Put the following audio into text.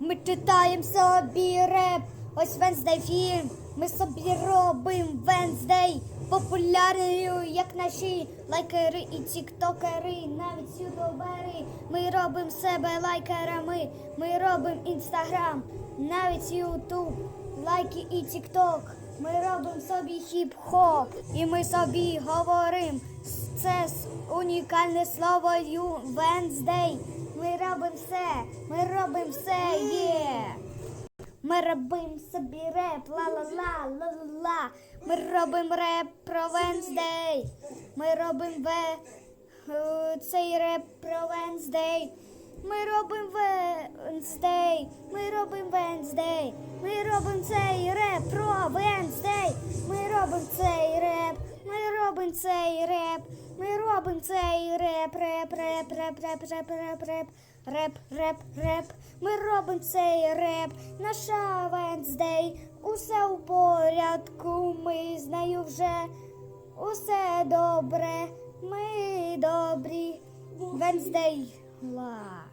Ми читаємо собі реп. Ось Венсдей фільм. Ми собі робимо Венсдей. Популярною, як наші лайкери і тіктокери, навіть ютубери. Ми робимо себе лайкерами. Ми робимо інстаграм, навіть ютуб, лайки і тікток. Ми робимо собі хіп-хоп, і ми собі говоримо. Це унікальне слово Венсдей. Ми робимо все, ми робимо все, є. Ми робимо собі реп, ла-ла-ла, ла-ла-ла. Ми робимо реп про Венсдей. Ми робимо ве, е, цей реп про Венсдей. Ми робимо Венсдей. Ми робимо Венсдей. Ми робимо цей реп про Венсдей. Ми робимо цей реп. Ми робимо цей реп, реп, реп, реп, реп, реп, реп, реп. Реп, реп, реп, ми робимо цей реп, наша Венсдей, усе у порядку, ми з нею вже усе добре, ми добрі. Венсдей ла.